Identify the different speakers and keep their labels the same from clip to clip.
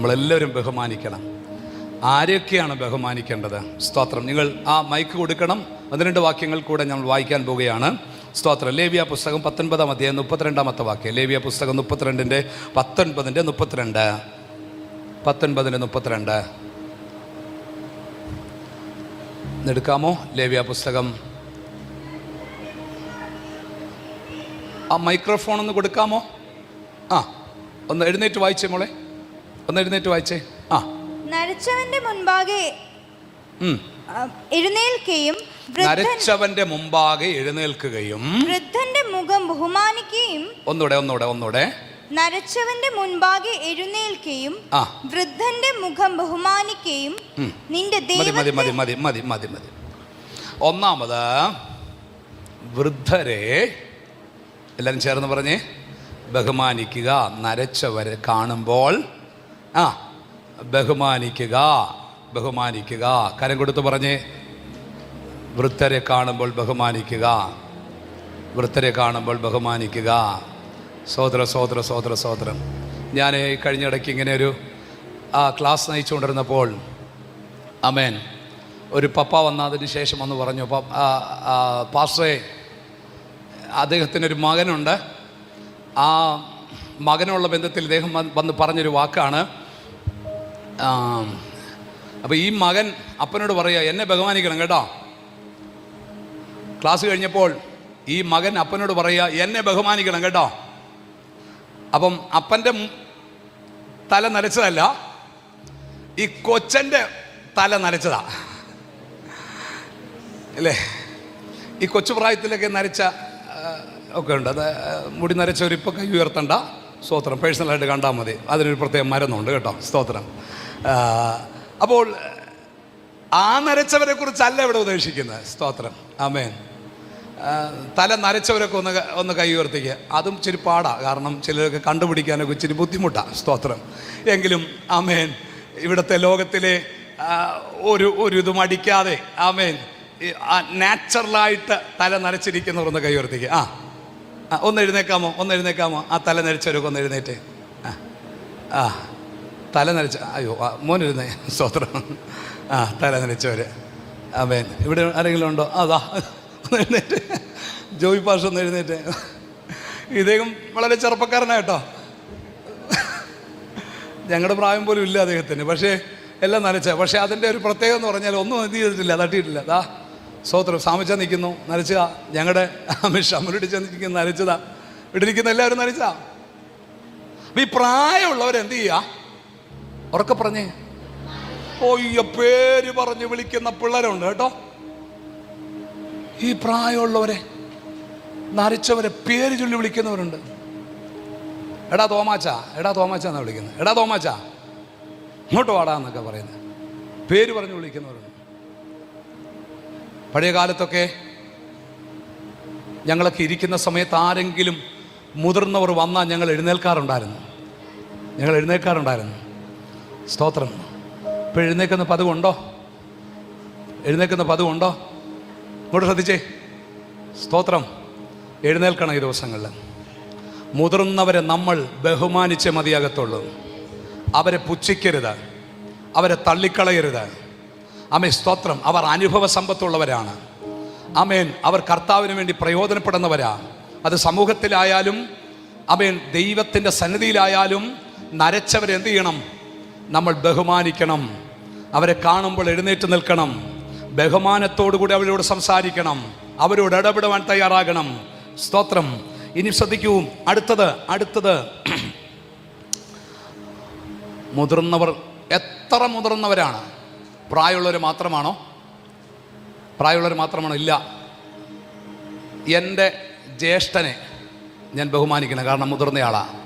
Speaker 1: നമ്മളെല്ലാവരും ബഹുമാനിക്കണം. ആരെയൊക്കെയാണ് ബഹുമാനിക്കേണ്ടത്? സ്തോത്രം. നിങ്ങൾ ആ മൈക്ക് കൊടുക്കണം. ഒന്ന് രണ്ട് വാക്യങ്ങൾ കൂടെ നമ്മൾ വായിക്കാൻ പോവുകയാണ്. സ്തോത്രം. ലേവിയ പുസ്തകം പത്തൊൻപതാം അധ്യായം മുപ്പത്തിരണ്ടാമത്തെ വാക്യം. ലേവിയ പുസ്തകം മുപ്പത്തിരണ്ടിന്റെ പത്തൊൻപതിന്റെ മുപ്പത്തിരണ്ട്. പത്തൊൻപതിന്റെ മുപ്പത്തിരണ്ട്. എടുക്കാമോ ലേവിയ പുസ്തകം. ആ മൈക്രോഫോൺ ഒന്ന് കൊടുക്കാമോ? ആ ഒന്ന് എഴുന്നേറ്റ് വായിച്ചേ മോളെ. ഒന്ന് എഴുന്നേറ്റ് വായിച്ചേ. ആ.
Speaker 2: നരച്ചവന്റെ മുൻപാകെ എഴുന്നേൽക്കുകയും
Speaker 1: നരച്ചവന്റെ മുമ്പാകെ എഴുന്നേൽക്കുകയും
Speaker 2: വൃദ്ധന്റെ മുഖം ബഹുമാനിക്കുകയും
Speaker 1: ഒന്നൂടെ ഒന്നൂടെ ഒന്നൂടെ.
Speaker 2: നരച്ചവന്റെ മുൻപാകെ എഴുന്നേൽക്കുകയും വൃദ്ധന്റെ മുഖം ബഹുമാനിക്കുകയും. നിന്റെ
Speaker 1: മതി മതി മതി മതി മതി മതി മതി. ഒന്നാമത് വൃദ്ധരെ എല്ലാവരും ചേർന്ന് പറഞ്ഞേ. ബഹുമാനിക്കുക നരച്ചവരെ കാണുമ്പോൾ ആ ബഹുമാനിക്കുക ബഹുമാനിക്കുക. കരം കൊടുത്ത് പറഞ്ഞേ. വൃദ്ധരെ കാണുമ്പോൾ ബഹുമാനിക്കുക. വൃത്തരെ കാണുമ്പോൾ ബഹുമാനിക്കുക. സോദര സോദര സോദര സോദരം ഞാൻ ഈ കഴിഞ്ഞ ഇടയ്ക്ക് ഇങ്ങനെ ഒരു ആ ക്ലാസ് നയിച്ചുകൊണ്ടിരുന്നപ്പോൾ അമേൻ ഒരു പപ്പ വന്നതിന് ശേഷം വന്ന് പറഞ്ഞു പാസ്റ്ററെ അദ്ദേഹത്തിനൊരു മകനുണ്ട്. ആ മകനുള്ള ബന്ധത്തിൽ ഇദ്ദേഹം വന്ന് പറഞ്ഞൊരു വാക്കാണ്. അപ്പോൾ ഈ മകൻ അപ്പനോട് പറയുക എന്നെ ബഹുമാനിക്കണം കേട്ടോ. ക്ലാസ് കഴിഞ്ഞപ്പോൾ ഈ മകൻ അപ്പനോട് പറയുക എന്നെ ബഹുമാനിക്കണം കേട്ടോ. അപ്പം അപ്പന്റെ തല നരച്ചതല്ല ഈ കൊച്ചന്റെ തല നരച്ചതാ അല്ലേ? ഈ കൊച്ചു പ്രായത്തിലൊക്കെ നരച്ച ഒക്കെ ഉണ്ട്. അത് മുടി നരച്ചവർ ഇപ്പോൾ കൈ ഉയർത്തണ്ട. സ്തോത്രം. പേഴ്സണലായിട്ട് കണ്ടാൽ മതി. അതിനൊരു പ്രത്യേക മരുന്നുണ്ട് കേട്ടോ. സ്തോത്രം. അപ്പോൾ ആ നരച്ചവരെ കുറിച്ചല്ല ഇവിടെ ഉദ്ദേശിക്കുന്നത്. സ്തോത്രം. ആമേൻ. തല നരച്ചവരൊക്കെ ഒന്ന് ഒന്ന് കൈ ഉയർത്തിക്കുക അതും ഇച്ചിരി പാടാ. കാരണം ചിലരൊക്കെ കണ്ടുപിടിക്കാനൊക്കെ ഇച്ചിരി ബുദ്ധിമുട്ടാണ് സ്തോത്രം. എങ്കിലും ആമേൻ. ഇവിടുത്തെ ലോകത്തിലെ ഒരു ഒരു ഇതും അടിക്കാതെ ആമേൻ. നാച്ചുറലായിട്ട് തല നരച്ചിരിക്കുന്നവർ ഒന്ന് കൈ ഉയർത്തിക്കുക ആ. ആ, ഒന്ന് എഴുന്നേക്കാമോ? ഒന്ന് എഴുന്നേക്കാമോ? ആ തല നരച്ചവരൊക്കെ ഒന്ന് എഴുന്നേറ്റ്. ആ ആ തല നരച്ച. അയ്യോ മോൻ എഴുന്നേ. സ്വത്രം. ആ തല നരച്ചവർ ആമേൻ. ഇവിടെ ആരെങ്കിലും ഉണ്ടോ? അതാ ഒന്ന് എഴുന്നേറ്റ്. ജോയി പാഷ ഒന്ന് എഴുന്നേറ്റ്. ഇദ്ദേഹം വളരെ ചെറുപ്പക്കാരനായിട്ടോ? ഞങ്ങളുടെ പ്രായം പോലും ഇല്ല അദ്ദേഹത്തിന്. പക്ഷേ എല്ലാം നനച്ച. പക്ഷേ അതിന്റെ ഒരു പ്രത്യേകത എന്ന് പറഞ്ഞാൽ ഒന്നും ഇത് ചെയ്തിട്ടില്ല തട്ടിയിട്ടില്ല. ദാ. സ്വോത്രം സാമിച്ച നിൽക്കുന്നു നരച്ചതാ. ഞങ്ങളുടെ ഷമലിടിച്ച നിൽക്കുന്ന നരച്ചതാ. ഇട്ടിരിക്കുന്ന എല്ലാവരും നരച്ചതാ. അപ്പം ഈ പ്രായമുള്ളവർ എന്ത് ചെയ്യുക ഉറക്കെ പറഞ്ഞേ. ഓയ്യ പേര് പറഞ്ഞ് വിളിക്കുന്ന പിള്ളേരുണ്ട് കേട്ടോ. ഈ പ്രായമുള്ളവരെ നരച്ചവരെ പേര് ചൊല്ലി വിളിക്കുന്നവരുണ്ട്. എടാ തോമാച്ച എടാ തോമാച്ച എന്നാ വിളിക്കുന്നത് എടാ തോമാച്ച ഇങ്ങോട്ട് വാടാ എന്നൊക്കെ പറയുന്നത് പേര് പറഞ്ഞ് വിളിക്കുന്നവരുണ്ട്. പഴയ കാലത്തൊക്കെ ഞങ്ങളൊക്കെ ഇരിക്കുന്ന സമയത്ത് ആരെങ്കിലും മുതിർന്നവർ വന്നാൽ ഞങ്ങൾ എഴുന്നേൽക്കാറുണ്ടായിരുന്നു. ഞങ്ങൾ എഴുന്നേൽക്കാറുണ്ടായിരുന്നു. സ്തോത്രം. ഇപ്പോൾ എഴുന്നേൽക്കുന്ന പതിവുണ്ടോ? എഴുന്നേൽക്കുന്ന പതിവുണ്ടോ? ഇങ്ങോട്ട് ശ്രദ്ധിച്ചേ. സ്തോത്രം. എഴുന്നേൽക്കണം ഈ ദിവസങ്ങളിൽ. മുതിർന്നവരെ നമ്മൾ ബഹുമാനിച്ചേ മതിയാകത്തുള്ളൂ. അവരെ പുച്ഛിക്കരുത്. അവരെ തള്ളിക്കളയരുത്. അമേ സ്തോത്രം. അവർ അനുഭവ സമ്പത്തുള്ളവരാണ്. അമേൻ അവർ കർത്താവിന് വേണ്ടി പ്രയോജനപ്പെടുന്നവരാ. അത് സമൂഹത്തിലായാലും അമേൻ ദൈവത്തിന്റെ സന്നിധിയിലായാലും നരച്ചവരെന്ത് ചെയ്യണം നമ്മൾ ബഹുമാനിക്കണം. അവരെ കാണുമ്പോൾ എഴുന്നേറ്റ് നിൽക്കണം. ബഹുമാനത്തോടുകൂടി അവരോട് സംസാരിക്കണം. അവരോട് ഇടപെടുവാൻ തയ്യാറാകണം. സ്തോത്രം. ഇനി ശ്രദ്ധിക്കൂ. അടുത്തത് അടുത്തത്. മുതിർന്നവർ എത്ര മുതിർന്നവരാണ്? പ്രായമുള്ളവർ മാത്രമാണോ? പ്രായമുള്ളവർ മാത്രമാണോ? ഇല്ല. എന്റെ ജ്യേഷ്ഠനെ ഞാൻ ബഹുമാനിക്കണം കാരണം മുതിർന്നയാളാണ്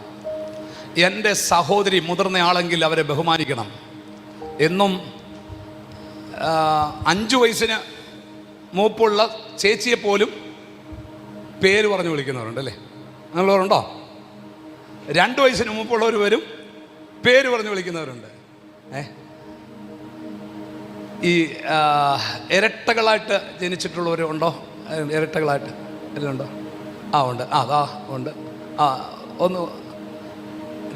Speaker 1: എന്റെ സഹോദരി മുതിർന്നയാളെങ്കിൽ അവരെ ബഹുമാനിക്കണം. എന്നും അഞ്ച് വയസ്സിന് മൂപ്പുള്ള ചേച്ചിയെ പോലും പേര് പറഞ്ഞു വിളിക്കുന്നവരുണ്ട് അല്ലേ? അങ്ങനെയുള്ളവരുണ്ടോ? രണ്ട് വയസ്സിന് മുമ്പുള്ളവർ വരും പേര് പറഞ്ഞു വിളിക്കുന്നവരുണ്ട്. ഏ? ഈ ഇരട്ടകളായിട്ട് ജനിച്ചിട്ടുള്ളവർ ഉണ്ടോ? ഇരട്ടകളായിട്ട് എല്ലാം ആ ഉണ്ട്. ആ അതാ ഉണ്ട്. ആ ഒന്ന്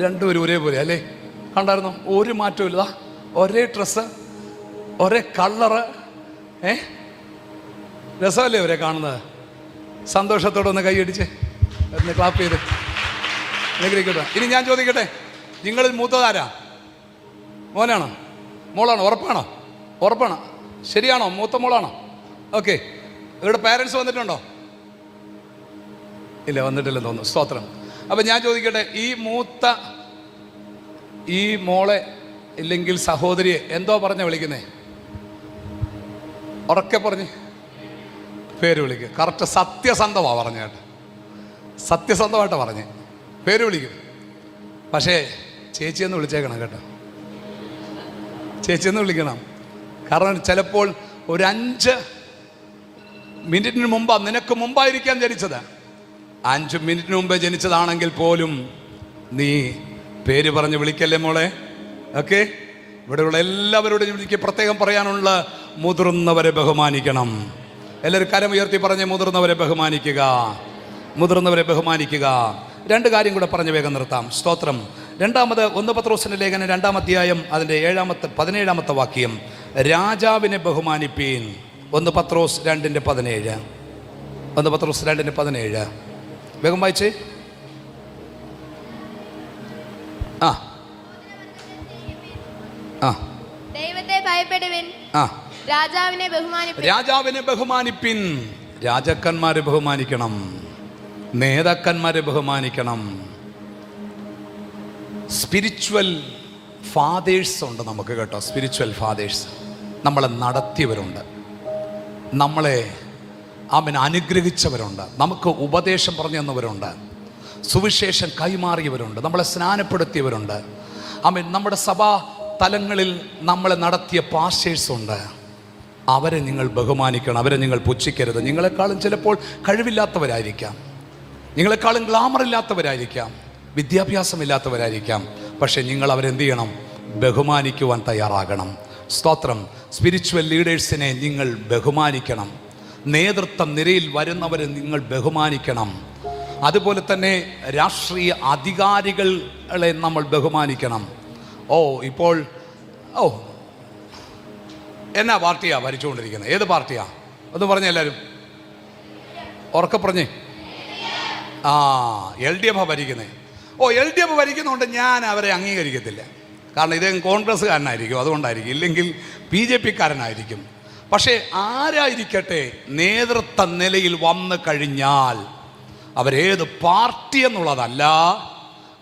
Speaker 1: രണ്ടുപേരും ഒരേപോലെ അല്ലേ? കണ്ടായിരുന്നു? ഒരു മാറ്റവും ഇല്ല. ഒരേ ഡ്രസ്സ് ഒരേ കളറ്. ഏ? രസമല്ലേ ഇവരെ കാണുന്നത്? സന്തോഷത്തോടെ ഒന്ന് കൈയടിച്ച് ഒന്ന് ക്ലാപ്പ് ചെയ്ത്. നിഗ്രഹിക്കട്ടെ ഇനി ഞാൻ ചോദിക്കട്ടെ? നിങ്ങളിൽ മൂത്തതാരാ? മോനാണോ? മോളാണോ? ഉറപ്പാണോ? ഉറപ്പാണോ. ശരിയാണോ? മൂത്ത മോളാണോ? ഓക്കെ ഇവിടെ പാരൻസ് വന്നിട്ടുണ്ടോ? ഇല്ല വന്നിട്ടില്ലെന്ന് തോന്നുന്നു. സ്തോത്രം. അപ്പം ഞാൻ ചോദിക്കട്ടെ ഈ മൂത്ത ഈ മോളെ ഇല്ലെങ്കിൽ സഹോദരിയെ എന്തോ പറഞ്ഞ വിളിക്കുന്നേ? ഉറക്കെ പറഞ്ഞ്. പേര് വിളിക്കുക കറക്റ്റ് സത്യസന്ധമാണ് പറഞ്ഞ സത്യസന്ധമായിട്ട് പറഞ്ഞ്. പേര് വിളിക്കും. പക്ഷേ ചേച്ചിയെന്ന് വിളിച്ചേക്കണം കേട്ടോ. ചേച്ചിയെന്ന് വിളിക്കണം. കാരണം ചിലപ്പോൾ ഒരു അഞ്ച് മിനിറ്റിന് മുമ്പാണ് നിനക്ക് മുമ്പായിരിക്കാൻ ജനിച്ചത്. അഞ്ച് മിനിറ്റിന് മുമ്പേ ജനിച്ചതാണെങ്കിൽ പോലും നീ പേര് പറഞ്ഞ് വിളിക്കല്ലേ മോളെ? ഓക്കെ? ഇവിടെയുള്ള എല്ലാവരോടും എനിക്ക് പ്രത്യേകം പറയാനുള്ള മുതിർന്നവരെ ബഹുമാനിക്കണം. എല്ലാവരും കരം ഉയർത്തി പറഞ്ഞ് മുതിർന്നവരെ ബഹുമാനിക്കുക. മുതിർന്നവരെ ബഹുമാനിക്കുക. രണ്ട് കാര്യം കൂടെ പറഞ്ഞ് വേഗം നിർത്താം. സ്തോത്രം. രണ്ടാമത് ഒന്ന് പത്രോസിന്റെ ലേഖനം രണ്ടാം അധ്യായം അതിന്റെ ഏഴാമത്തെ പതിനേഴാമത്തെ വാക്യം. രാജാവിനെ ബഹുമാനിപ്പീൻ. ഒന്ന് പത്രോസ് രണ്ടിന്റെ പതിനേഴ്. ഒന്ന് പത്രോസ് രണ്ടിന്റെ പതിനേഴ്. വേഗം വായിച്ചേ. ആ. ആ.
Speaker 3: ദൈവത്തെ ഭയപ്പെടുവിൻ.
Speaker 1: ആ.
Speaker 3: രാജാവിനെ ബഹുമാനിപ്പിൻ.
Speaker 1: രാജാവിനെ ബഹുമാനിപ്പിൻ. രാജാക്കന്മാരെ ബഹുമാനിക്കണം. നേതാക്കന്മാരെ ബഹുമാനിക്കണം. സ്പിരിച്വൽ ഫാദേഴ്സ് ഉണ്ട് നമുക്ക് കേട്ടോ സ്പിരിച്വൽ ഫാദേഴ്സ് നമ്മളെ നടത്തിയവരുണ്ട്. നമ്മളെ അവൻ അനുഗ്രഹിച്ചവരുണ്ട്. നമുക്ക് ഉപദേശം പറഞ്ഞു തന്നവരുണ്ട്. സുവിശേഷം കൈമാറിയവരുണ്ട്. നമ്മളെ സ്നാനപ്പെടുത്തിയവരുണ്ട്. അവൻ നമ്മുടെ സഭാ തലങ്ങളിൽ നമ്മളെ നടത്തിയ പാസ്റ്റേഴ്സ് ഉണ്ട്. അവരെ നിങ്ങൾ ബഹുമാനിക്കണം അവരെ നിങ്ങൾ പുച്ഛിക്കരുത്. നിങ്ങളെക്കാളും ചിലപ്പോൾ കഴിവില്ലാത്തവരായിരിക്കാം. നിങ്ങളെക്കാളും ഗ്ലാമർ ഇല്ലാത്തവരായിരിക്കാം. വിദ്യാഭ്യാസമില്ലാത്തവരായിരിക്കാം. പക്ഷേ നിങ്ങൾ അവരെന്ത് ചെയ്യണം? ബഹുമാനിക്കുവാൻ തയ്യാറാകണം. സ്തോത്രം. സ്പിരിച്വൽ ലീഡേഴ്സിനെ നിങ്ങൾ ബഹുമാനിക്കണം. നേതൃത്വ നിരയിൽ വരുന്നവരെ നിങ്ങൾ ബഹുമാനിക്കണം. അതുപോലെ തന്നെ രാഷ്ട്രീയ അധികാരികളെ നമ്മൾ ബഹുമാനിക്കണം. ഓ ഇപ്പോൾ ഓ. എന്നാ പാർട്ടിയാ ഭരിച്ചുകൊണ്ടിരിക്കുന്നത്? ഏത് പാർട്ടിയാ? ഒന്ന് പറഞ്ഞേ എല്ലാവരും ഉറക്കെ പറഞ്ഞേ. ആ എൽ ഡി എഫാ ഭരിക്കുന്നത് ഓ എൽ ഡി എഫ് ഭരിക്കുന്നതുകൊണ്ട് ഞാൻ അവരെ അംഗീകരിക്കത്തില്ല. കാരണം ഇദ്ദേഹം കോൺഗ്രസ്സുകാരനായിരിക്കും അതുകൊണ്ടായിരിക്കും. ഇല്ലെങ്കിൽ ബി ജെ പിക്കാരനായിരിക്കും. പക്ഷേ ആരായിരിക്കട്ടെ നേതൃത്വ നിലയിൽ വന്നു കഴിഞ്ഞാൽ അവരേത് പാർട്ടി എന്നുള്ളതല്ല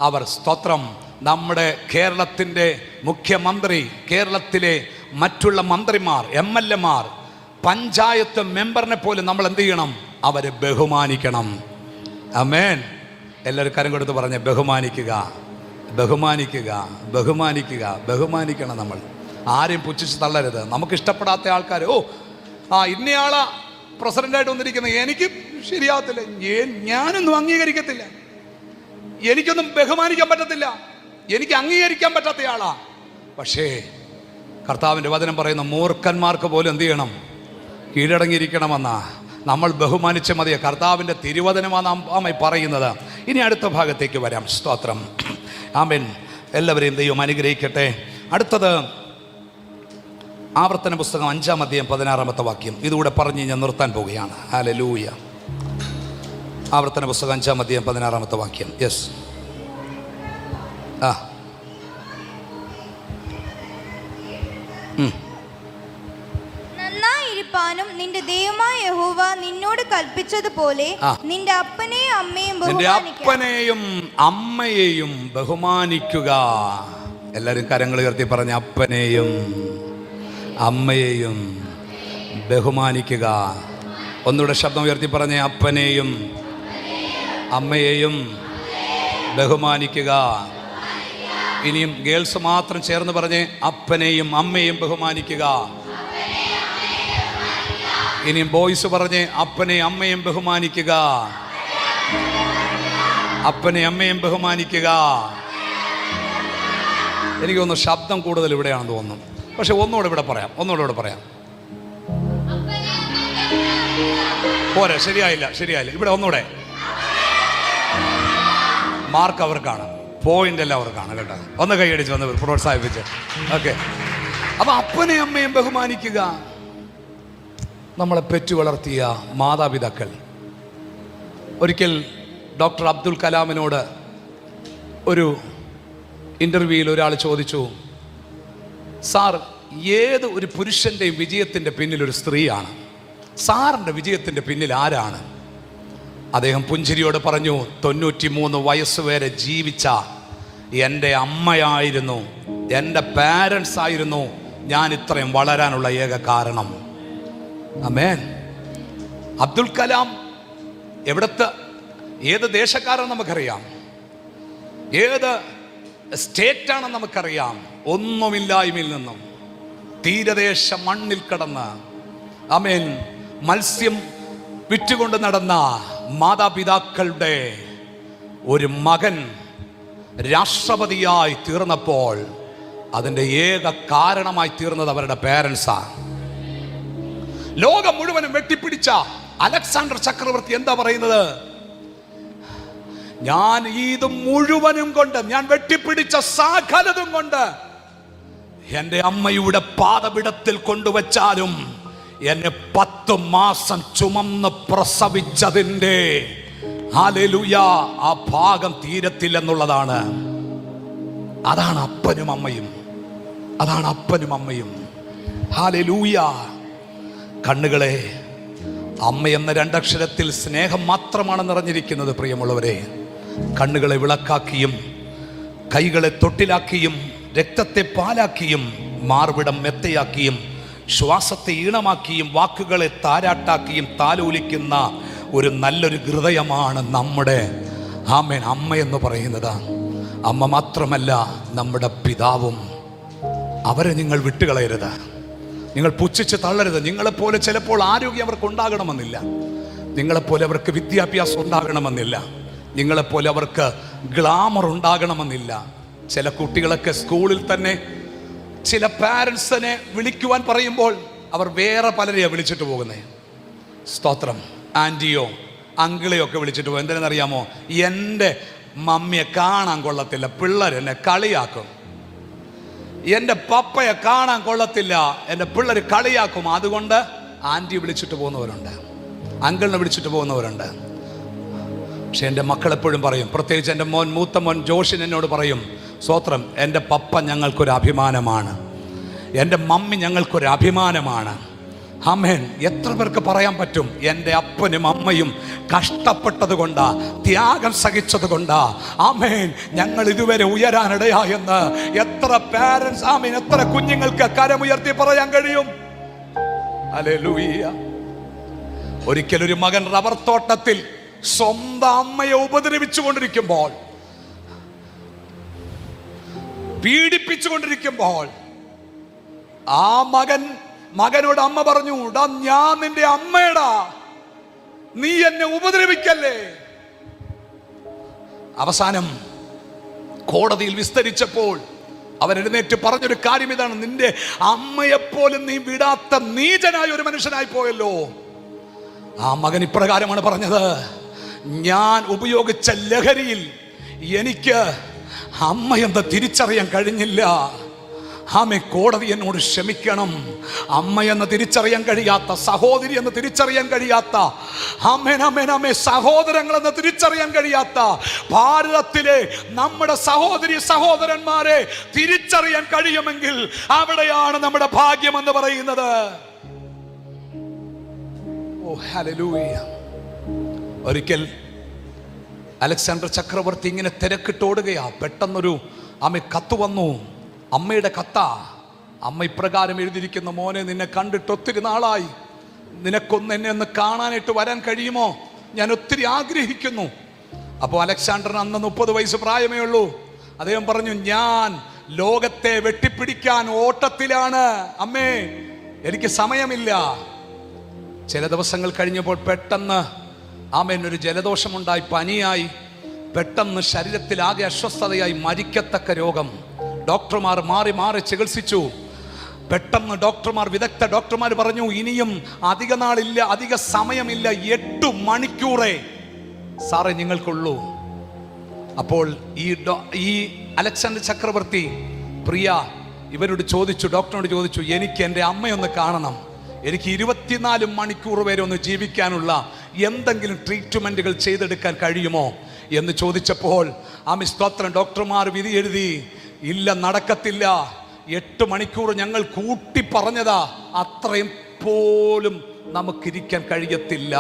Speaker 1: അവർ സ്തോത്രം നമ്മുടെ കേരളത്തിന്റെ മുഖ്യമന്ത്രി കേരളത്തിലെ മറ്റുള്ള മന്ത്രിമാർ എം എൽ എമാർ പഞ്ചായത്ത് മെമ്പറിനെ പോലും നമ്മൾ എന്ത് ചെയ്യണം? അവരെ ബഹുമാനിക്കണം. അമേൻ എല്ലാവരും കരം കൊടുത്ത് പറഞ്ഞ് ബഹുമാനിക്കുക ബഹുമാനിക്കുക ബഹുമാനിക്കുക ബഹുമാനിക്കണം നമ്മൾ. ആരെയും പുച്ഛിച്ച് തള്ളരുത്. നമുക്ക് ഇഷ്ടപ്പെടാത്ത ആൾക്കാർ ഓ ആ ഇന്നയാളാ പ്രസിഡന്റായിട്ട് വന്നിരിക്കുന്നത്. എനിക്ക് ശരിയാകത്തില്ല ഞാനൊന്നും അംഗീകരിക്കത്തില്ല. എനിക്കൊന്നും ബഹുമാനിക്കാൻ പറ്റത്തില്ല. എനിക്ക് അംഗീകരിക്കാൻ പറ്റാത്തയാളാ. പക്ഷേ കർത്താവിന്റെ വചനം പറയുന്ന മൂർഖന്മാർക്ക് പോലും എന്ത് ചെയ്യണം? കീഴടങ്ങിയിരിക്കണമെന്നാ. നമ്മൾ ബഹുമാനിച്ച മതിയ? കർത്താവിന്റെ തിരുവചനമാണ് അമ്മ പറയുന്നത്. ഇനി അടുത്ത ഭാഗത്തേക്ക് വരാം. സ്തോത്രം. ആമേൻ. എല്ലാവരെയും ദൈവം അനുഗ്രഹിക്കട്ടെ. അടുത്തത് ആവർത്തന പുസ്തകം അഞ്ചാം അധ്യായം പതിനാറാമത്തെ വാക്യം. ഇതുകൂടെ പറഞ്ഞ് ഞാൻ നിർത്താൻ പോവുകയാണ്. ഹാലലൂയ ആവർത്തന പുസ്തകം അഞ്ചാം അധ്യായം പതിനാറാമത്തെ വാക്യം. യെസ് ആ.
Speaker 2: നന്നായിരിക്കാനും നിന്റെ ദൈവമായ യഹോവ നിന്നോട് കൽപ്പിച്ചതുപോലെ നിന്റെ അപ്പനെയും അമ്മയും
Speaker 1: നിന്റെ അപ്പനെയും അമ്മയെയും ബഹുമാനിക്കുക. എല്ലാവരും കരങ്ങൾ ഉയർത്തി പറഞ്ഞ അപ്പനെയും അമ്മയെയും ബഹുമാനിക്കുക. ഒന്നുകൂടെ ശബ്ദം ഉയർത്തി പറഞ്ഞ അപ്പനെയും അമ്മയെയും ബഹുമാനിക്കുക. ഇനിയും ഗേൾസ് മാത്രം ചേർന്ന് പറഞ്ഞ് അപ്പനെയും അമ്മയും ബഹുമാനിക്കുക. ഇനിയും ബോയ്സ് പറഞ്ഞ് അപ്പനെ അമ്മയും ബഹുമാനിക്കുക. അപ്പനെ അമ്മയും ബഹുമാനിക്കുക. എനിക്ക് തോന്നുന്നു ശബ്ദം കൂടുതൽ ഇവിടെയാണെന്ന് തോന്നുന്നു. പക്ഷെ ഒന്നുകൂടെ ഇവിടെ പറയാം ഒന്നുകൂടെ ഇവിടെ പറയാം. പോരെ ശരിയായില്ല ശരിയായില്ല. ഇവിടെ ഒന്നുകൂടെ. മാർക്ക് അവർക്കാണ്. പോയിന്റ് എല്ലാം അവർക്കാണ് കേട്ടോ. ഒന്ന് കൈയടിച്ച് വന്ന് പ്രോത്സാഹിപ്പിച്ച്. ഓക്കെ അപ്പൊ അപ്പനെയും അമ്മയും ബഹുമാനിക്കുക. നമ്മളെ പെറ്റു വളർത്തിയ മാതാപിതാക്കൾ. ഒരിക്കൽ ഡോക്ടർ അബ്ദുൽ കലാമിനോട് ഒരു ഇന്റർവ്യൂയിൽ ഒരാൾ ചോദിച്ചു സാർ ഏത് ഒരു പുരുഷന്റെയും വിജയത്തിന്റെ പിന്നിൽ ഒരു സ്ത്രീയാണ്? സാറിന്റെ വിജയത്തിന്റെ പിന്നിൽ ആരാണ്? അദ്ദേഹം പുഞ്ചിരിയോട് പറഞ്ഞു തൊണ്ണൂറ്റി മൂന്ന് വയസ്സ് വരെ ജീവിച്ച എന്റെ അമ്മയായിരുന്നു എന്റെ പാരൻസ് ആയിരുന്നു. ഞാൻ ഇത്രയും വളരാനുള്ള ഏക കാരണം അമേൻ അബ്ദുൽ കലാം എവിടത്തെ ഏത് ദേശക്കാരെന്ന് നമുക്കറിയാം. ഏത് സ്റ്റേറ്റാണെന്ന് നമുക്കറിയാം. ഒന്നുമില്ലായ്മയിൽ നിന്നും തീരദേശ മണ്ണിൽ കടന്ന് അമേൻ മത്സ്യം വിറ്റുകൊണ്ട് നടന്ന മാതാപിതാക്കളുടെ ഒരു മകൻ രാഷ്ട്രപതിയായി തീർന്നപ്പോൾ അതിന്റെ ഏക കാരണമായി തീർന്നത് അവരുടെ പേരൻസാണ് ലോകം മുഴുവനും വെട്ടിപ്പിടിച്ച അലക്സാണ്ടർ ചക്രവർത്തി എന്താ പറയുന്നത്? ഞാൻ ഇത് മുഴുവനും കൊണ്ട് ഞാൻ വെട്ടിപ്പിടിച്ച സകലതും കൊണ്ട് എന്റെ അമ്മയുടെ പാതപിടത്തിൽ കൊണ്ടുവച്ചാലും എന്നെ പത്ത് മാസം ചുമന്ന് പ്രസവിച്ചതിന്റെ ആ ഭാഗം തീരത്തില്ലെന്നുള്ളതാണ്. അതാണ് അപ്പനും അമ്മയും. അതാണ് അപ്പനും അമ്മയും. ഹാലലൂയ കണ്ണുകളെ അമ്മ എന്ന രണ്ടക്ഷരത്തിൽ സ്നേഹം മാത്രമാണ് നിറഞ്ഞിരിക്കുന്നത് പ്രിയമുള്ളവരെ. കണ്ണുകളെ വിളക്കാക്കിയും കൈകളെ തൊട്ടിലാക്കിയും രക്തത്തെ പാലാക്കിയും മാർവിടം മെത്തയാക്കിയും ശ്വാസത്തെ ഈണമാക്കിയും വാക്കുകളെ താരാട്ടാക്കിയും താലോലിക്കുന്ന ഒരു നല്ലൊരു ഹൃദയമാണ് നമ്മുടെ ആമേൻ അമ്മ എന്ന് പറയുന്നത്. അമ്മ മാത്രമല്ല നമ്മുടെ പിതാവും. അവരെ നിങ്ങൾ വിട്ടുകളയരുത്. നിങ്ങൾ പുച്ഛിച്ച് തള്ളരുത്. നിങ്ങളെപ്പോലെ ചിലപ്പോൾ ആരോഗ്യം അവർക്ക് ഉണ്ടാകണമെന്നില്ല. നിങ്ങളെപ്പോലെ അവർക്ക് വിദ്യാഭ്യാസം ഉണ്ടാകണമെന്നില്ല. നിങ്ങളെപ്പോലെ അവർക്ക് ഗ്ലാമർ ഉണ്ടാകണമെന്നില്ല. ചില കുട്ടികളൊക്കെ സ്കൂളിൽ തന്നെ ചില പാരൻസിനെ വിളിക്കുവാൻ പറയുമ്പോൾ അവർ വേറെ പലരെയാണ് വിളിച്ചിട്ട് പോകുന്നത് സ്തോത്രം. ആന്റിയോ അങ്കിളെയോ ഒക്കെ വിളിച്ചിട്ട് പോകും. എന്തിനെന്നറിയാമോ എന്റെ മമ്മിയെ കാണാൻ കൊള്ളത്തില്ല. പിള്ളേർ എന്നെ കളിയാക്കും. എന്റെ പപ്പയെ കാണാൻ കൊള്ളത്തില്ല. എന്റെ പിള്ളേർ കളിയാക്കും. അതുകൊണ്ട് ആന്റി വിളിച്ചിട്ട് പോകുന്നവരുണ്ട്. അങ്കിളിനെ വിളിച്ചിട്ട് പോകുന്നവരുണ്ട്. പക്ഷെ എന്റെ മക്കൾ എപ്പോഴും പറയും പ്രത്യേകിച്ച് എന്റെ മോൻ മൂത്ത മോൻ ജോഷിൻ എന്നോട് പറയും സ്വോത്രം എന്റെ പപ്പ ഞങ്ങൾക്കൊരു അഭിമാനമാണ് എന്റെ മമ്മി ഞങ്ങൾക്കൊരു അഭിമാനമാണ് അമ്മേൻ എത്ര പേർക്ക് പറയാൻ പറ്റും? എന്റെ അപ്പനും അമ്മയും കഷ്ടപ്പെട്ടത് കൊണ്ടാ ത്യാഗം സഹിച്ചത് കൊണ്ടാ ആമേൻ. ഞങ്ങൾ ഇതുവരെ ഉയരാനിടയായെന്ന് എത്ര പാരൻസ് ആമേൻ എത്ര കുഞ്ഞുങ്ങൾക്ക് കരമുയർത്തി പറയാൻ കഴിയും? ഒരിക്കലൊരു മകൻ റബ്ബർ തോട്ടത്തിൽ സ്വന്തം അമ്മയെ ഉപദ്രവിച്ചു കൊണ്ടിരിക്കുമ്പോൾ പീഡിപ്പിച്ചുകൊണ്ടിരിക്കുമ്പോൾ ആ മകൻ മകനോട് അമ്മ പറഞ്ഞു "ഡാ, ഞാൻ നിന്റെ അമ്മയടാ. നീ എന്നെ ഉപദ്രവിക്കല്ലേ? അവസാനം കോടതിയിൽ വിസ്തരിച്ചപ്പോൾ അവൻ എഴുന്നേറ്റ് പറഞ്ഞൊരു കാര്യം ഇതാണ്. നിന്റെ അമ്മയെപ്പോലും നീ വിടാത്ത നീചനായ ഒരു മനുഷ്യനായി പോയല്ലോ. ആ മകൻ ഇപ്രകാരമാണ് പറഞ്ഞത് ഞാൻ ഉപയോഗിച്ച ലഹരിയിൽ എനിക്ക് അമ്മയെന്ന് തിരിച്ചറിയാൻ കഴിഞ്ഞില്ല. ആമെ കോടതി എന്നോട് ക്ഷമിക്കണം. അമ്മയെന്ന് തിരിച്ചറിയാൻ കഴിയാത്ത സഹോദരി എന്ന് തിരിച്ചറിയാൻ കഴിയാത്ത അമ്മേനമ്മേനമ്മേ സഹോദരങ്ങളെന്ന് തിരിച്ചറിയാൻ കഴിയാത്ത ഭാരതത്തിലെ നമ്മുടെ സഹോദരി സഹോദരന്മാരെ തിരിച്ചറിയാൻ കഴിയുമെങ്കിൽ അവിടെയാണ് നമ്മുടെ ഭാഗ്യമെന്ന് പറയുന്നത്. ഓ ഒരിക്കൽ അലക്സാണ്ടർ ചക്രവർത്തി ഇങ്ങനെ തിരക്കിട്ടോടുകയാ. പെട്ടെന്നൊരു അമ്മ കത്ത് വന്നു. അമ്മയുടെ കത്ത. അമ്മ ഇപ്രകാരം എഴുതിയിരിക്കുന്ന മോനെ നിന്നെ കണ്ടിട്ട് ഒത്തിരി നാളായി. നിനക്കൊന്ന് എന്നെ ഒന്ന് കാണാനായിട്ട് വരാൻ കഴിയുമോ? ഞാൻ ഒത്തിരി ആഗ്രഹിക്കുന്നു. അപ്പോൾ അലക്സാണ്ടറിന് അന്ന് മുപ്പത് വയസ്സ് പ്രായമേ ഉള്ളൂ. അദ്ദേഹം പറഞ്ഞു ഞാൻ ലോകത്തെ വെട്ടിപ്പിടിക്കാൻ ഓട്ടത്തിലാണ്. അമ്മേ എനിക്ക് സമയമില്ല. ചില ദിവസങ്ങൾ കഴിഞ്ഞപ്പോൾ പെട്ടെന്ന് ആമേൻ ഒരു ജലദോഷമുണ്ടായി പനിയായി. പെട്ടെന്ന് ശരീരത്തിലാകെ അസ്വസ്ഥതയായി മരിക്കത്തക്ക രോഗം. ഡോക്ടർമാർ മാറി മാറി ചികിത്സിച്ചു. പെട്ടെന്ന് ഡോക്ടർമാർ വിദഗ്ധ ഡോക്ടർമാർ പറഞ്ഞു ഇനിയും അധിക നാളില്ല അധിക സമയമില്ല എട്ടു മണിക്കൂറേ സാറേ നിങ്ങൾക്കുള്ളൂ. അപ്പോൾ ഈ ഈ അലക്സാണ്ടർ ചക്രവർത്തി പ്രിയ ഇവരോട് ചോദിച്ചു ഡോക്ടറിനോട് ചോദിച്ചു എനിക്ക് എന്റെ അമ്മയൊന്ന് കാണണം. എനിക്ക് ഇരുപത്തിനാല് മണിക്കൂർ വരെ ഒന്ന് ജീവിക്കാനുള്ള എന്തെങ്കിലും ട്രീറ്റ്മെന്റുകൾ ചെയ്തെടുക്കാൻ കഴിയുമോ? എന്ന് ചോദിച്ചപ്പോൾ ആ മിസ്തോത്രം ഡോക്ടർമാർ വിധി എഴുതി. ഇല്ല നടക്കത്തില്ല. എട്ട് മണിക്കൂർ ഞങ്ങൾ കൂട്ടി പറഞ്ഞതാ അത്രയും പോലും നമുക്കിരിക്കാൻ കഴിയത്തില്ല.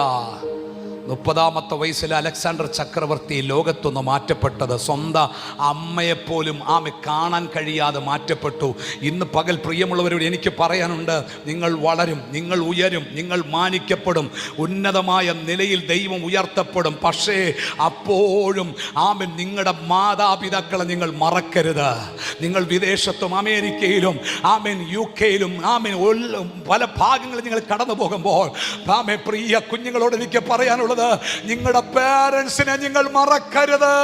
Speaker 1: മുപ്പതാമത്തെ വയസ്സിൽ അലക്സാണ്ടർ ചക്രവർത്തി ലോകത്തൊന്ന് മാറ്റപ്പെട്ടത്. സ്വന്തം അമ്മയെപ്പോലും ആമെ കാണാൻ കഴിയാതെ മാറ്റപ്പെട്ടു. ഇന്ന് പകൽ പ്രിയമുള്ളവരോട് എനിക്ക് പറയാനുണ്ട് നിങ്ങൾ വളരും നിങ്ങൾ ഉയരും നിങ്ങൾ മാനിക്കപ്പെടും. ഉന്നതമായ നിലയിൽ ദൈവം ഉയർത്തപ്പെടും. പക്ഷേ അപ്പോഴും ആമൻ നിങ്ങളുടെ മാതാപിതാക്കളെ നിങ്ങൾ മറക്കരുത്. നിങ്ങൾ വിദേശത്തും അമേരിക്കയിലും ആമൻ യു കെയിലും ആമൻ പല ഭാഗങ്ങളിൽ നിങ്ങൾ കടന്നു പോകുമ്പോൾ ആമേ പ്രിയ കുഞ്ഞുങ്ങളോട് എനിക്ക് പറയാനുള്ളത് നിങ്ങളുടെ പാരൻസിനെ നിങ്ങൾ മറക്കരുത്.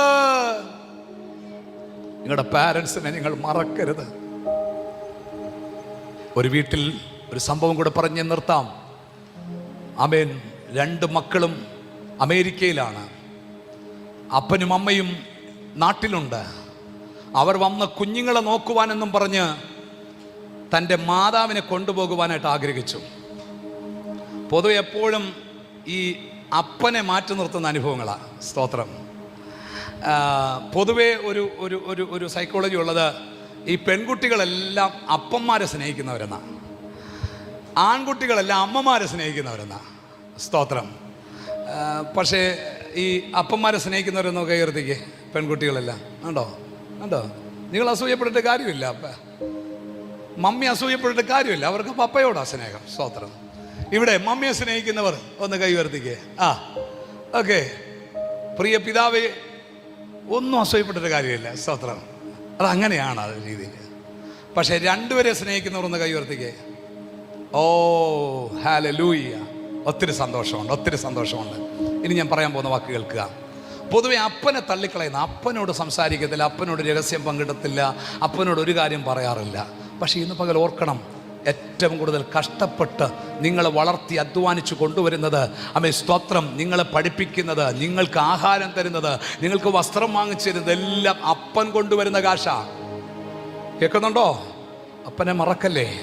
Speaker 1: നിങ്ങളുടെ പാരൻസിനെ നിങ്ങൾ മറക്കരുത്. ഒരു വീട്ടിൽ ഒരു സംഭവം കൂടെ പറഞ്ഞ് നിർത്താം. അമേൻ രണ്ട് മക്കളും അമേരിക്കയിലാണ്. അപ്പനും അമ്മയും നാട്ടിലുണ്ട്. അവർ വന്ന് കുഞ്ഞുങ്ങളെ നോക്കുവാനെന്നും പറഞ്ഞ് തന്റെ മാതാവിനെ കൊണ്ടുപോകുവാനായിട്ട് ആഗ്രഹിച്ചു. പൊതുവെ എപ്പോഴും ഈ അപ്പനെ മാറ്റി നിർത്തുന്ന അനുഭവങ്ങളാണ് സ്തോത്രം. പൊതുവേ ഒരു ഒരു ഒരു ഒരു സൈക്കോളജി ഉള്ളത് ഈ പെൺകുട്ടികളെല്ലാം അപ്പന്മാരെ സ്നേഹിക്കുന്നവരെന്നാണ് ആൺകുട്ടികളെല്ലാം അമ്മമാരെ സ്നേഹിക്കുന്നവരെന്നാണ് സ്തോത്രം. പക്ഷേ ഈ അപ്പന്മാരെ സ്നേഹിക്കുന്നവരെന്നോ കൈയർത്തിക്ക് പെൺകുട്ടികളെല്ലാം. ഉണ്ടോ ഉണ്ടോ നിങ്ങൾ അസൂയപ്പെട്ടിട്ട് കാര്യമില്ല. അപ്പ മമ്മി അസൂയപ്പെട്ടിട്ട് കാര്യമില്ല. അവർക്ക് പപ്പയോടാ സ്നേഹം. സ്തോത്രം. ഇവിടെ മമ്മിയെ സ്നേഹിക്കുന്നവർ ഒന്ന് കൈവർത്തിക്കേ ആ ഓക്കെ. പ്രിയ പിതാവേ ഒന്നും അസൂയപ്പെട്ടിട്ട് കാര്യമില്ല സ്തോത്രം. അത് അങ്ങനെയാണ് അത് രീതിയിൽ പക്ഷേ രണ്ടുപേരെ സ്നേഹിക്കുന്നവർ ഒന്ന് കൈവർത്തിക്കേ ഓ ഹാല ലൂയ്യ ഒത്തിരി സന്തോഷമുണ്ട് ഒത്തിരി സന്തോഷമുണ്ട്. ഇനി ഞാൻ പറയാൻ പോകുന്ന വാക്ക് കേൾക്കുക. പൊതുവെ അപ്പനെ തള്ളിക്കളയുന്ന അപ്പനോട് സംസാരിക്കത്തില്ല അപ്പനോട് രഹസ്യം പങ്കിടത്തില്ല അപ്പനോട് ഒരു കാര്യം പറയാറില്ല. പക്ഷേ ഇന്ന് പകൽ ഓർക്കണം ഏറ്റവും കൂടുതൽ കഷ്ടപ്പെട്ട് നിങ്ങളെ വളർത്തി അധ്വാനിച്ചു കൊണ്ടുവരുന്നത്. അമ്മ സ്തോത്രം നിങ്ങളെ പഠിപ്പിക്കുന്നത് നിങ്ങൾക്ക് ആഹാരം തരുന്നത് നിങ്ങൾക്ക് വസ്ത്രം വാങ്ങിച്ചു തരുന്നത് എല്ലാം അപ്പൻ കൊണ്ടുവരുന്ന കാശ. കേൾക്കുന്നുണ്ടോ? അപ്പനെ മറക്കല്ലേ?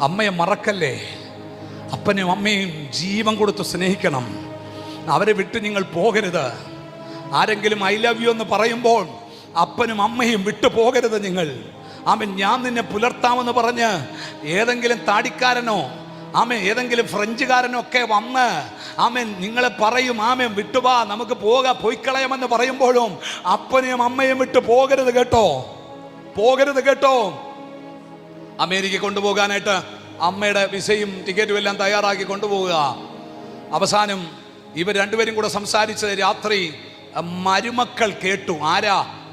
Speaker 1: അമ്മയെ മറക്കല്ലേ? അപ്പനെയും അമ്മയും ജീവൻ കൊടുത്ത് സ്നേഹിക്കണം. അവരെ വിട്ട് നിങ്ങൾ പോകരുത്. ആരെങ്കിലും ഐ ലവ് യു എന്ന് പറയുമ്പോൾ അപ്പനും അമ്മയും വിട്ടു പോകരുത് നിങ്ങൾ. ആമൻ ഞാൻ നിന്നെ പുലർത്താമെന്ന് പറഞ്ഞ് ഏതെങ്കിലും താടിക്കാരനോ ആമേ ഏതെങ്കിലും ഫ്രഞ്ചുകാരനോ ഒക്കെ വന്ന് ആമൻ നിങ്ങളെ പറയും ആമേ വിട്ടുവാ നമുക്ക് പോകാം പോയിക്കളയാമെന്ന് പറയുമ്പോഴും അപ്പനെയും അമ്മയും വിട്ടു പോകരുത് കേട്ടോ പോകരുത് കേട്ടോ. അമേരിക്ക കൊണ്ടുപോകാനായിട്ട് അമ്മയുടെ വിസയും ടിക്കറ്റും എല്ലാം തയ്യാറാക്കി കൊണ്ടുപോവുക. അവസാനം ഇവർ രണ്ടുപേരും കൂടെ സംസാരിച്ചത് രാത്രി മരുമക്കൾ കേട്ടു. ആരാ?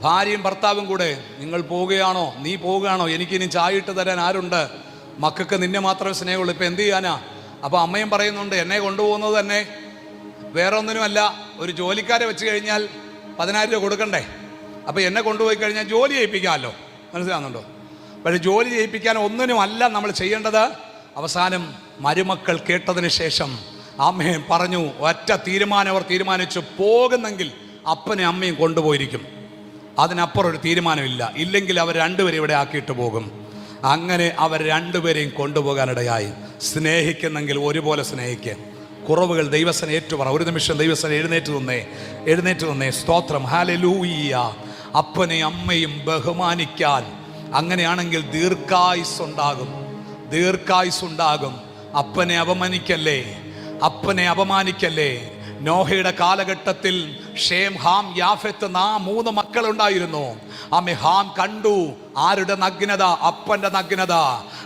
Speaker 1: ഭാര്യയും ഭർത്താവും കൂടെ നിങ്ങൾ പോവുകയാണോ? നീ പോവുകയാണോ? എനിക്കിനി ചായിട്ട് തരാൻ ആരുണ്ട്? മക്കൾക്ക് നിന്നെ മാത്രമേ സ്നേഹമുള്ളൂ. ഇപ്പം എന്ത് ചെയ്യാനാ? അപ്പോൾ അമ്മയും പറയുന്നുണ്ട് എന്നെ കൊണ്ടുപോകുന്നത് തന്നെ വേറെ ഒന്നിനുമല്ല ഒരു ജോലിക്കാരെ വെച്ച് കഴിഞ്ഞാൽ പതിനായിരം രൂപ കൊടുക്കണ്ടേ? അപ്പോൾ എന്നെ കൊണ്ടുപോയി കഴിഞ്ഞാൽ ജോലി ചെയ്യിപ്പിക്കാമല്ലോ. മനസ്സിലാകുന്നുണ്ടോ പക്ഷേ ജോലി ചെയ്യിപ്പിക്കാൻ ഒന്നിനുമല്ല നമ്മൾ ചെയ്യേണ്ടത്. അവസാനം മരുമക്കൾ കേട്ടതിന് ശേഷം അമ്മയും പറഞ്ഞു ഒറ്റ തീരുമാനം അവർ തീരുമാനിച്ചു. പോകുന്നെങ്കിൽ അപ്പനെ അമ്മയും കൊണ്ടുപോയിരിക്കും. അതിനപ്പുറം ഒരു തീരുമാനമില്ല. ഇല്ലെങ്കിൽ അവർ രണ്ടുപേരും ഇവിടെ ആക്കിയിട്ട് പോകും. അങ്ങനെ അവർ രണ്ടുപേരെയും കൊണ്ടുപോകാനിടയായി. സ്നേഹിക്കുന്നെങ്കിൽ ഒരുപോലെ സ്നേഹിക്കുക കുറവുകൾ ദൈവസന ഏറ്റുപറ. ഒരു നിമിഷം ദൈവസന എഴുന്നേറ്റ് നിന്നേ. എഴുന്നേറ്റ് നിന്നേ. സ്തോത്രം. ഹാലലൂയ്യ അപ്പനെയും അമ്മയും ബഹുമാനിക്കാൻ. അങ്ങനെയാണെങ്കിൽ ദീർഘായുസ് ഉണ്ടാകും ദീർഘായുസ് ഉണ്ടാകും അപ്പനെ അപമാനിക്കല്ലേ? അപ്പനെ അപമാനിക്കല്ലേ? നോഹയുടെ കാലഘട്ടത്തിൽ ഷേം ഹാം യാഫെത്ത് നാ മൂന്ന് മക്കളുണ്ടായിരുന്നു. ആമെ ഹാം കണ്ടു ആരുടെ നഗ്നത? അപ്പന്റെ നഗ്നത.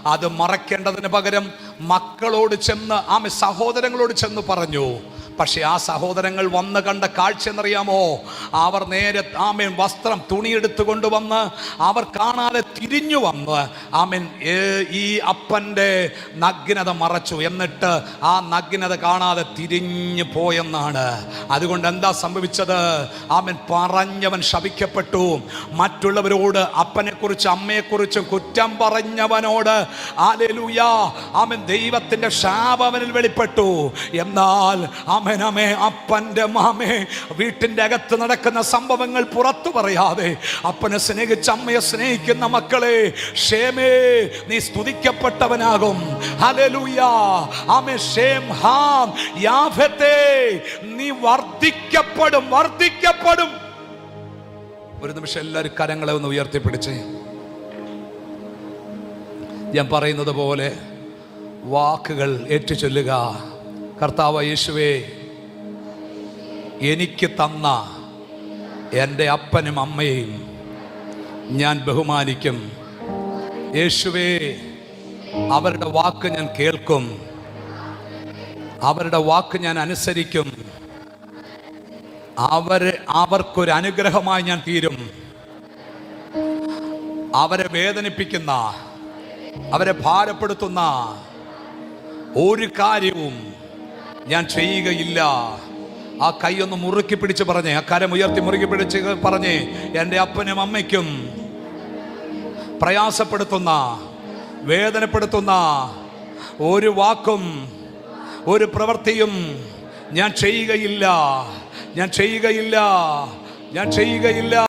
Speaker 1: അത് മറക്കേണ്ടതിന് പകരം മക്കളോട് ചെന്ന് ആമെ സഹോദരങ്ങളോട് ചെന്ന് പറഞ്ഞു. പക്ഷെ ആ സഹോദരങ്ങൾ വന്ന് കണ്ട കാഴ്ച എന്നറിയാമോ? അവർ നേരെ ആമേൻ വസ്ത്രം തുണിയെടുത്തു കൊണ്ടുവന്ന് അവർ കാണാതെ തിരിഞ്ഞു വന്ന് ആമേൻ ഈ അപ്പന്റെ നഗ്നത മറച്ചു എന്നിട്ട് ആ നഗ്നത കാണാതെ തിരിഞ്ഞു പോയെന്നാണ്. അതുകൊണ്ട് എന്താ സംഭവിച്ചത്? ആമൻ പറഞ്ഞവൻ ശപിക്കപ്പെട്ടു. മറ്റുള്ളവരോട് അപ്പനെക്കുറിച്ച് അമ്മയെക്കുറിച്ചും കുറ്റം പറഞ്ഞവനോട് ആലേലൂയ ആമൻ ദൈവത്തിന്റെ ശാപം അവനിൽ വെളിപ്പെട്ടു. എന്നാൽ ആമൻ ആമേനമേ അപ്പന്റെ മാമേ വീട്ടിന്റെ അകത്ത് നടക്കുന്ന സംഭവങ്ങൾ പുറത്തു പറയാതെ അപ്പനെ സ്നേഹിച്ച് അമ്മയെ സ്നേഹിക്കുന്ന മക്കളെ ഷേമേ നീ സ്തുതിക്കപ്പെട്ടവനാകും. ഷേം ഹാം. യാഫത്തെ നീ വർദ്ധിക്കപ്പെടും വർദ്ധിക്കപ്പെടും. ഒരു നിമിഷം എല്ലാവരും കരങ്ങളെ ഒന്ന് ഉയർത്തിപ്പിടിച്ച്. ഞാൻ പറയുന്നത് പോലെ വാക്കുകൾ ഏറ്റുചൊല്ലുക. കർത്താവ് യേശുവേ എനിക്ക് തന്ന എന്റെ അപ്പനും അമ്മയെയും ഞാൻ ബഹുമാനിക്കും. യേശുവേ അവരുടെ വാക്ക് ഞാൻ കേൾക്കും. അവരുടെ വാക്ക് ഞാൻ അനുസരിക്കും. അവരെ അവർക്കൊരു അനുഗ്രഹമായി ഞാൻ തീരും. അവരെ വേദനിപ്പിക്കുന്ന അവരെ ഭാരപ്പെടുത്തുന്ന ഒരു കാര്യവും ഞാൻ ചെയ്യുകയില്ല. ആ കൈ ഒന്ന് മുറുക്കി പിടിച്ച് പറഞ്ഞേ ആ കരം ഉയർത്തി മുറുക്കി പിടിച്ച് പറഞ്ഞേ എന്റെ അപ്പനും അമ്മയ്ക്കും പ്രയാസപ്പെടുത്തുന്ന വേദനപ്പെടുത്തുന്ന ഒരു വാക്കും ഒരു പ്രവൃത്തിയും ഞാൻ ചെയ്യുകയില്ല ഞാൻ ചെയ്യുകയില്ല ഞാൻ ചെയ്യുകയില്ല.